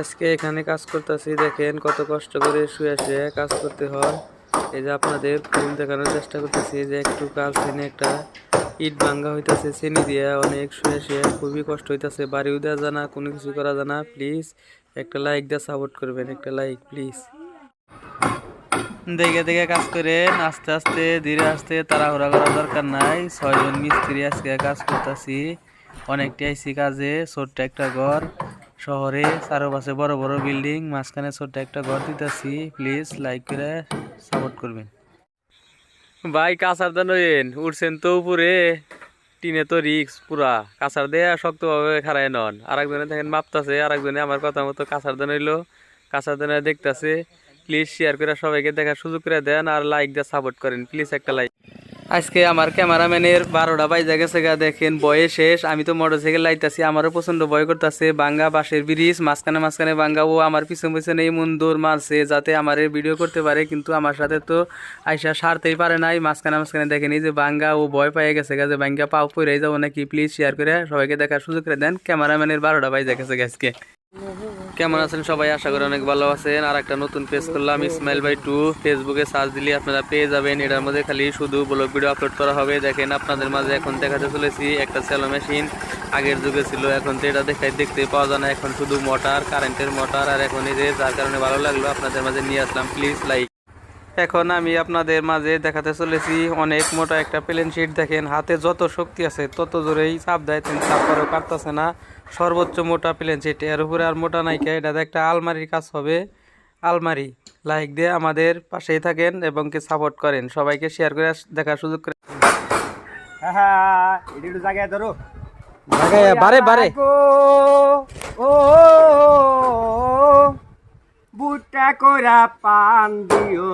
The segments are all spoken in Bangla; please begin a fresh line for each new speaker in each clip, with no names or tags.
আজকে এখানে কাজ করতেছি, দেখেন কত কষ্ট করে শুয়ে শুয়ে কাজ করতে হয়। এই যে আপনাদের ফুল দেখানোর চেষ্টা করতেছি যে একটু কাজ এনে একটা ইট ভাঙ্গা হইতাছে, চিনি দিয়ে অনেক শুয়ে শুয়ে খুবই কষ্ট হইতাছে। বাড়িও দেওয়া জানা কোনো কিছু করা জানা প্লিজ, একটা লাইক দিয়ে সাপোর্ট করবেন, একটা লাইক, প্লিজ। দেখে দেখে কাজ করেন আস্তে আস্তে, ধীরে আস্তে তাড়াহুড়া করার দরকার নাই। ছয়জন মিস্ত্রি আজকে কাজ করতেছি। অনেকটি আইসি কাজে, ছোট্ট একটা ঘর। শহরে চারপাশে বড় বড় বিল্ডিং, মাঝখানে ছোট্ট একটা ঘর দিতেছি। প্লিজ লাইক করে সাপোর্ট করবেন। ভাই কাঁচার দেন হইন উঠছেন তো উপরে। টিনে তো রিক্স পুরা। কাঁচার দিয়ে শক্তভাবে খারাই নন। আর একজনে দেখেন মাপতাছে আর একজনে আমার কথা মতো কাঁচার দেন হইল কাঁচার দেন দেখতাছে। প্লিজ শেয়ার করে সবাইকে দেখার সুযোগ করে দেন আর লাইক দিয়ে সাপোর্ট করেন। প্লিজ একটা লাইক আজকে আমার ক্যামেরাম্যানের বারোটা বাইজা গেছে গা, দেখেন, বয়ে শেষ। আমি তো মোটরসাইকেল লাইতাছি, আমারও প্রচণ্ড ভয় করতেছে। বাঙ্গা বাঁশের ব্রিজ, মাঝখানে মাঝখানে বাঙ্গা ও আমার পিছন পিছনে এমন দৌড় মারছে যাতে আমার ভিডিও করতে পারে, কিন্তু আমার সাথে তো আইসা সারতেই পারে নাই। মাঝখানে মাঝখানে দেখেন, এই যে বাঙ্গা ও ভয় পেয়ে গেছে গা যে বাঙ্গা পাও পড়ে যাব নাকি? প্লিজ শেয়ার করে সবাইকে দেখার সুযোগ করে দেন। ক্যামেরাম্যানের বারোটা বাইজা গেছে আজকে। কেমন আছেন সবাই? আশা করি অনেক ভালো আছেন। আর একটা নতুন পেজ করলাম ইসমাইল বাই টু ফেসবুকে সার্চ দিলে আপনারা পেয়ে যাবেন। এটার মধ্যে খালি শুধু ব্লগ ভিডিও আপলোড করা হবে। দেখেন আপনাদের মাঝে এখন দেখাতে চলেছি, একটা সেলো মেশিন আগের যুগে ছিল, এখন তো এটা দেখাই দেখতে পাওয়া যায় না। এখন শুধু মোটর কারেন্টের মোটর আর এখন এই যে যার কারণে ভালো লাগল, আপনাদের মাঝে নিয়ে আসলাম। প্লিজ লাইক এখন আমি আপনাদের মাঝে দেখাতে চলেছি অনেক মোটা একটা প্লেন শিট দেখেন হাতে যত শক্তি আছে তত জোরেই চাপ দেয় তিনি চাপ করেও কাটতেছে না সর্বোচ্চ মোটা প্লেন শিট এর উপরে আর মোটা নাইকা এটাতে একটা আলমারির কাজ হবে আলমারি লাইক দিয়ে আমাদের পাশেই থাকেন এবং কি সাপোর্ট করেন সবাইকে শেয়ার করে দেখার সুযোগ করে
হ্যাঁ এটি জায়গায় ধরো
বারে বারে
ও কইরা পান দিও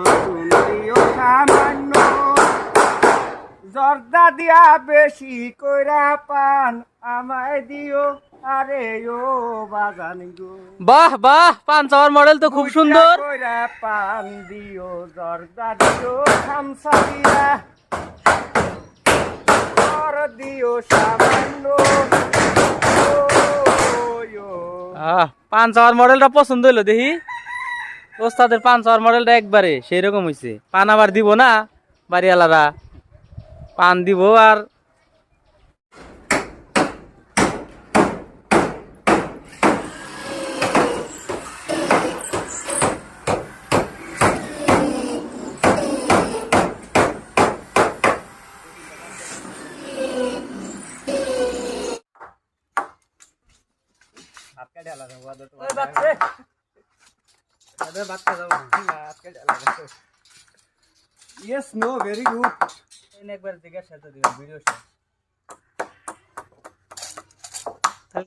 দিও সামান্য। জর্দা দিয়া বেশি কইরা পান আমায় দিও আরে ও বাগান গো।
বাহ বাহ পাঁচ চাওয়ার মডেল তো খুব সুন্দর।
কইরা পান দিও জর্দা দিও খামসা দিয়া। দিও সামান্য।
পাঁচ চাওয়ার মডেলটা পছন্দ হইল দেখি। ওস্তাদের পাঁচ চাওয়ার মডেলটা একবারে সেই রকম হয়েছে পান আবার দিব না বাড়িওয়ালারা পান দিব আর
হাত কাটে আলাদা হওয়া দরকার। मैं बात कर रहा हूँ। यस नो वेरी गुड एक
बार दिखा तो वीडियो